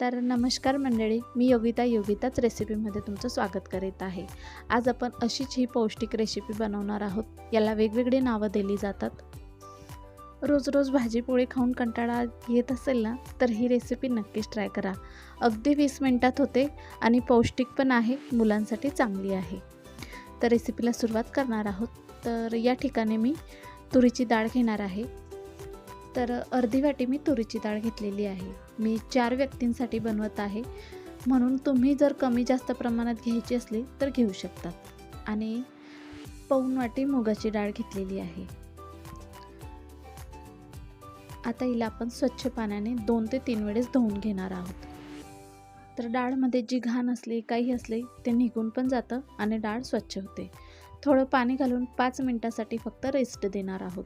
तर नमस्कार मंडळी मी योगिता योगिताच रेसिपीमध्ये तुमचं स्वागत करीत आहे. आज आपण अशीच ही पौष्टिक रेसिपी बनवणार आहोत. याला वेगवेगळी नावं दिली जातात. रोज रोज भाजीपोळी खाऊन कंटाळा येत असेल ना तर ही रेसिपी नक्कीच ट्राय करा. अगदी वीस मिनटात होते आणि पौष्टिक पण आहे मुलांसाठी चांगली आहे. तर रेसिपीला सुरुवात करणार आहोत. तर या ठिकाणी मी तुरीची डाळ घेणार आहे. तर अर्धी वाटी मी तुरीची डाळ घेतलेली आहे. मी चार व्यक्तींसाठी बनवत आहे. म्हणून तुम्ही जर कमी जास्त प्रमाणात घ्यायची असली तर घेऊ शकतात आणि पाऊण वाटी मुगाची डाळ घेतलेली आहे. आता हिला आपण स्वच्छ पाण्याने दोन ते तीन वेळेस धुवून घेणार आहोत. तर डाळमध्ये जी घाण असली काही असले ते निघून पण जातं आणि डाळ स्वच्छ होते. थोडं पाणी घालून पाच मिनटासाठी फक्त रेस्ट देणार आहोत.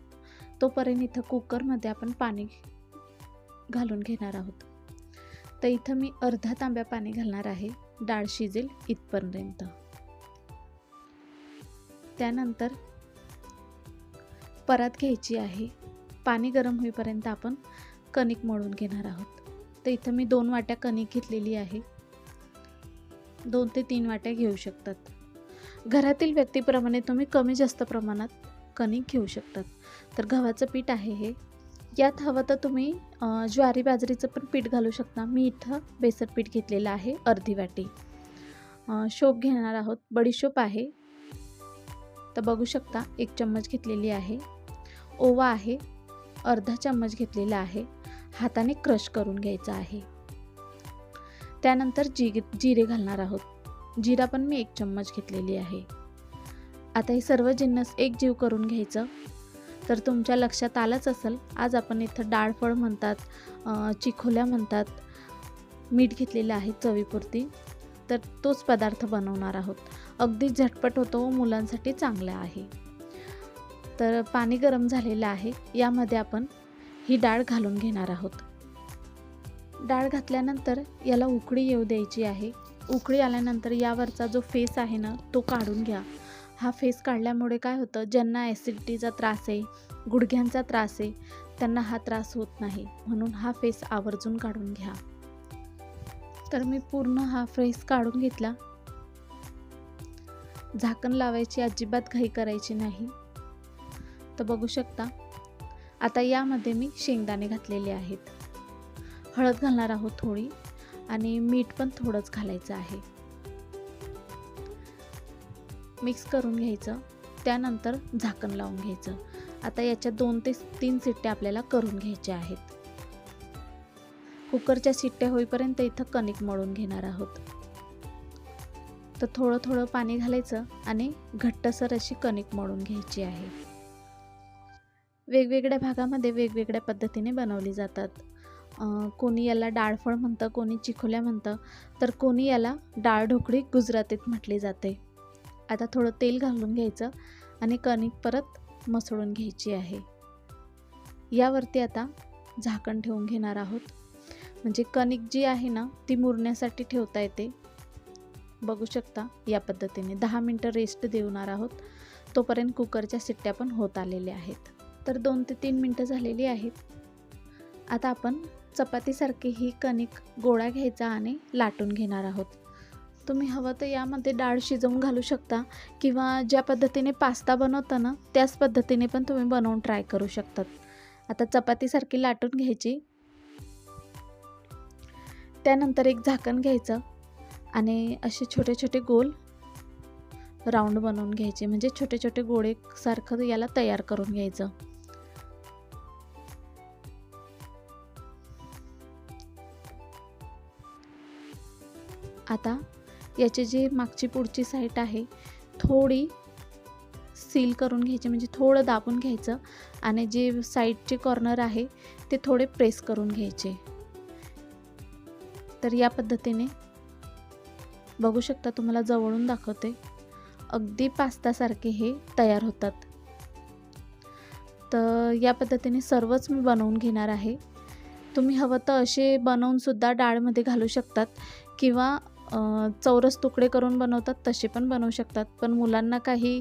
तोपर्यंत इथं कुकरमध्ये आपण पाणी घालून घेणार आहोत. तर इथं मी अर्धा तांब्या पाणी घालणार आहे डाळ शिजेल इथपर्यंत. त्यानंतर परात घ्यायची आहे. पाणी गरम होईपर्यंत आपण कणिक मळून घेणार आहोत. तर इथं मी दोन वाट्या कणिक घेतलेली आहे. दोन ते तीन वाट्या घेऊ शकतात. घरातील व्यक्तीप्रमाणे तुम्ही कमी जास्त प्रमाणात कणिक घेऊ शकतात. तर गव्हाचं पीठ आहे हे. यात हवं तर तुम्ही ज्वारी बाजरीचं पण पीठ घालू शकता. मी इथं बेसन पीठ घेतलेलं आहे अर्धी वाटी. शोप घेणार आहोत. बडीशोप आहे. तर बघू शकता एक चम्मच घेतलेली आहे. ओवा आहे. अर्धा चम्मच घेतलेला आहे. हाताने क्रश करून घ्यायचा आहे. त्यानंतर जी जिरे घालणार आहोत. जिरा पण मी एक चम्मच घेतलेली आहे. आता हे सर्व जिन्नस एक जीव करून घ्यायचं. तर तुमच्या लक्षात आलंच असेल. आज आपण इथं डाळफळ म्हणतात चिखोल्या म्हणतात मीठ घेतलेलं आहे चवीपुरती तर तोच पदार्थ बनवणार आहोत. अगदी झटपट होतो व मुलांसाठी चांगला आहे. तर पाणी गरम झालेलं आहे यामध्ये आपण ही डाळ घालून घेणार आहोत. डाळ घातल्यानंतर याला उकळी येऊ द्यायची आहे. उकळी आल्यानंतर यावरचा जो फेस आहे ना तो काढून घ्या. हा फेस काढल्यामुळे काय होतं? ज्यांना ॲसिडिटीचा त्रास आहे गुडघ्यांचा त्रास आहे त्यांना हा त्रास होत नाही. म्हणून हा फेस आवर्जून काढून घ्या. तर मी पूर्ण हा फेस काढून घेतला. झाकण लावायची अजिबात घाई करायची नाही. तर बघू शकता आता यामध्ये मी शेंगदाणे घातलेले आहेत. हळद घालणार आहोत थोडी आणि मीठ पण थोडंच घालायचं आहे. मिक्स करून घ्यायचं त्यानंतर झाकण लावून घ्यायचं. आता याच्या दोन ते तीन सिट्ट्या आपल्याला करून घ्यायच्या आहेत. कुकरच्या सिट्ट्या होईपर्यंत इथं कणिक मळून घेणार आहोत. तर थोडं थोडं पाणी घालायचं आणि घट्टसर अशी कणिक मळून घ्यायची आहे. वेगवेगळ्या भागामध्ये वेगवेगळ्या पद्धतीने बनवली जातात. कोणी याला डाळफळ म्हणतं कोणी चिखोल्या म्हणतं तर कोणी याला डाळ ढोकळी गुजरातीत म्हटली जाते. आता थोडं तेल घालून घ्यायचं आणि कणिक परत मसळून घ्यायची आहे. यावरती आता झाकण ठेवून घेणार आहोत. म्हणजे कणिक जी आहे ना ती मुरण्यासाठी ठेवता येते. बघू शकता या पद्धतीने. दहा मिनटं रेस्ट देणार आहोत. तोपर्यंत कुकरच्या सिट्ट्या पण होत आलेल्या आहेत. तर दोन ते तीन मिनटं झालेली आहेत. आता आपण चपातीसारखी ही कणिक गोळा घ्यायचा आणि लाटून घेणार आहोत. तुम्ही हवं तर यामध्ये डाळ शिजवून घालू शकता किंवा ज्या पद्धतीने पास्ता बनवता ना त्याच पद्धतीने पण तुम्ही बनवून ट्राय करू शकतात. आता चपातीसारखी लाटून घ्यायची. त्यानंतर एक झाकण घ्यायचं आणि असे छोटे छोटे गोल राऊंड बनवून घ्यायचे. म्हणजे छोटे छोटे गोळे सारखं याला तयार करून घ्यायचं. आता याची जी मागची पुढची साईट आहे थोडी सील करून घ्यायची म्हणजे थोडं दाबून घ्यायचं आणि जे साईडचे कॉर्नर आहे ते थोडे प्रेस करून घ्यायचे. तर या पद्धतीने बघू शकता तुम्हाला जवळून दाखवते. अगदी पास्तासारखे हे तयार होतात. तर या पद्धतीने सर्वच मी बनवून घेणार आहे. तुम्ही हवं तर असे बनवूनसुद्धा डाळमध्ये घालू शकतात किंवा चौरस तुकडे करून बनवतात तसे पण बनवू शकतात. पण मुलांना काही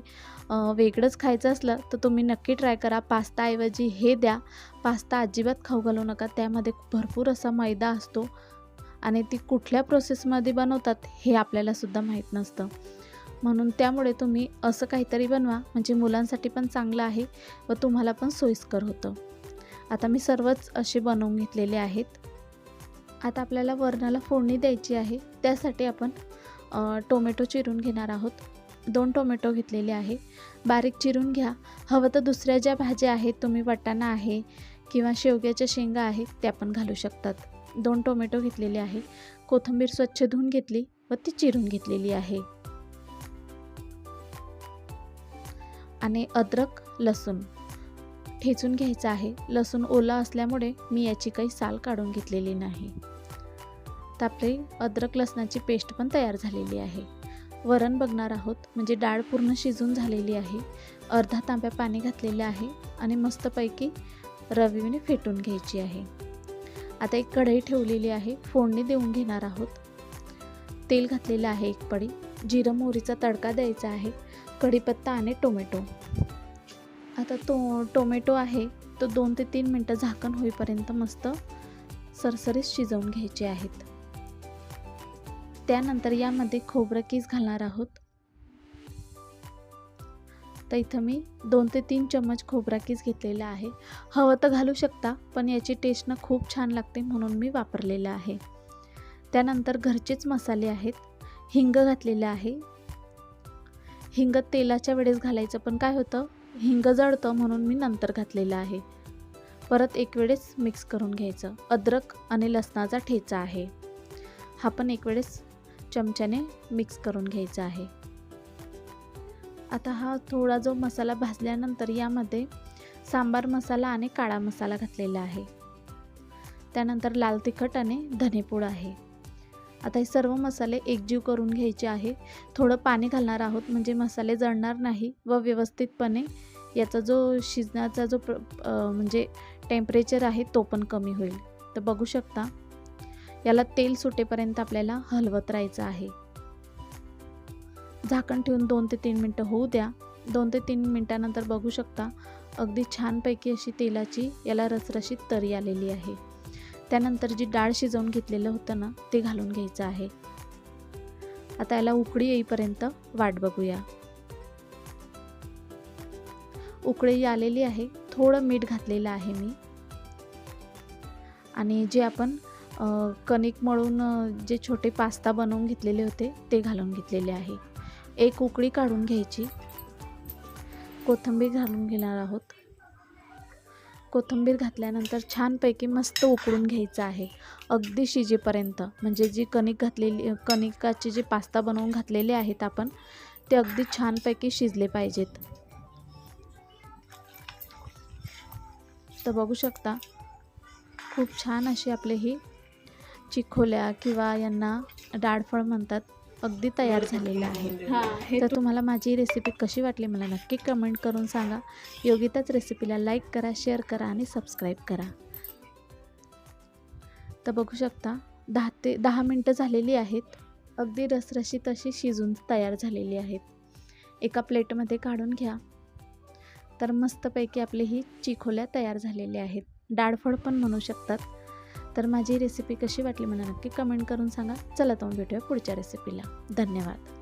वेगळंच खायचं असलं तर तुम्ही नक्की ट्राय करा. पास्ताऐवजी हे द्या. पास्ता अजिबात खाऊ घालू नका. त्यामध्ये भरपूर असा मैदा असतो. आणि ती कुठल्या प्रोसेसमध्ये बनवतात हे आपल्यालासुद्धा माहीत नसतं. म्हणून त्यामुळे तुम्ही असं काहीतरी बनवा. म्हणजे मुलांसाठी पण चांगलं आहे व तुम्हाला पण सोयीस्कर होतं. आता मी सर्वच असे बनवून घेतलेले आहेत. आता आपल्याला वरणाला फोडणी द्यायची आहे. त्यासाठी आपण टोमॅटो चिरून घेणार आहोत. दोन टोमॅटो घेतलेले आहे. बारीक चिरून घ्या. हवं तर दुसऱ्या ज्या भाज्या आहेत तुम्ही वाटाणा आहे किंवा शेवग्याच्या शेंगा आहेत त्या पण घालू शकतात. दोन टोमॅटो घेतलेले आहे. कोथिंबीर स्वच्छ धुवून घेतली व ती चिरून घेतलेली आहे. आणि अद्रक लसूण. ठेचून घ्यायचं आहे. लसूण ओला असल्यामुळे मी याची काही साल काढून घेतलेली नाही. तर आपली अद्रक लसणाची पेस्ट पण तयार झालेली आहे. वरण बघणार आहोत. म्हणजे डाळ पूर्ण शिजून झालेली आहे. अर्धा तांब्या पाणी घातलेलं आहे आणि मस्तपैकी रवीने फेटून घ्यायची आहे. आता एक कढई ठेवलेली आहे. फोडणी देऊन घेणार आहोत. तेल घातलेलं आहे एक पडी जिरं मोहरीचा तडका द्यायचा आहे. कढीपत्ता आणि टोमॅटो. आता तो टोमॅटो आहे तो दोन ते तीन मिनटं झाकण होईपर्यंत मस्त सरसरीत शिजवून घ्यायचे आहेत. त्यानंतर यामध्ये खोबरं कीस घालणार आहोत. तर इथं मी दोन ते तीन चम्मच खोबरा कीस घेतलेला आहे. हवं तर घालू शकता पण याची टेस्ट ना खूप छान लागते म्हणून मी वापरलेलं आहे. त्यानंतर घरचेच मसाले आहेत. हिंग घातलेलं आहे. हिंग तेलाच्या वेळेस घालायचं पण काय होतं? हिंग जळतं म्हणून मी नंतर घातलेलं आहे. परत एक वेळेस मिक्स करून घ्यायचं. अद्रक आणि लसणाचा ठेचा आहे. हा पण एक वेळेस चमच्याने मिक्स करून घ्यायचा आहे. आता हा थोडा जो मसाला भाजल्यानंतर यामध्ये सांबार मसाला आणि काळा मसाला घातलेला आहे. त्यानंतर लाल तिखट आणि धनेपूड आहे. आता हे सर्व मसाले एकजीव करून घ्यायचे आहे. थोडं पाणी घालणार आहोत म्हणजे मसाले जळणार नाही व व्यवस्थितपणे याचा जो शिजण्याचा जो प्र म्हणजे टेम्परेचर आहे तो पण कमी होईल. तर बघू शकता याला तेल सुटेपर्यंत आपल्याला हलवत राहायचं आहे. झाकण ठेवून दोन ते तीन मिनटं होऊ द्या. दोन ते तीन मिनटानंतर बघू शकता अगदी छानपैकी अशी तेलाची याला रसरशीत तरी आलेली आहे. त्यानंतर जी डाळ शिजवून घेतलेलं होतं ना ते घालून घ्यायचं आहे. आता याला उकळी येईपर्यंत वाट बघूया. उकळी आलेली आहे. थोडं मीठ घातलेलं आहे मी. आणि जे आपण कणिक मळून जे छोटे पास्ता बनवून घेतलेले होते ते घालून घेतलेले आहे. एक उकळी काढून घ्यायची. कोथिंबीर घालून घेणार आहोत. कोथिंबीर घातल्यानंतर छानपैकी मस्त उकळून घ्यायचं आहे. अगदी शिजेपर्यंत. म्हणजे जी कणिक घातलेली कणिकाचे जे पास्ता बनवून घातलेले आहेत आपण ते अगदी छानपैकी शिजले पाहिजेत. तर बघू शकता खूप छान अशी आपले ही चिखोल्या किंवा यांना डाळफळ म्हणतात. अगदी तयार झालेले आहे. तर तुम्हाला माझी रेसिपी कशी वाटली मला नक्की कमेंट करून सांगा. योगिताच रेसिपीला लाईक करा शेअर करा आणि सबस्क्राईब करा. तर बघू शकता दहा ते दहा मिनटं झालेली आहेत. अगदी रसरशीत अशी शिजून तयार झालेली आहेत. एका प्लेटमध्ये काढून घ्या. तर मस्तपैकी आपली ही चिखोल्या तयार झालेल्या आहेत. डाळफळ पण म्हणू शकतात. तर माझी रेसिपी कशी वाटली मला नक्की कमेंट करून सांगा. चला तर भेटूया पुढच्या रेसिपीला धन्यवाद.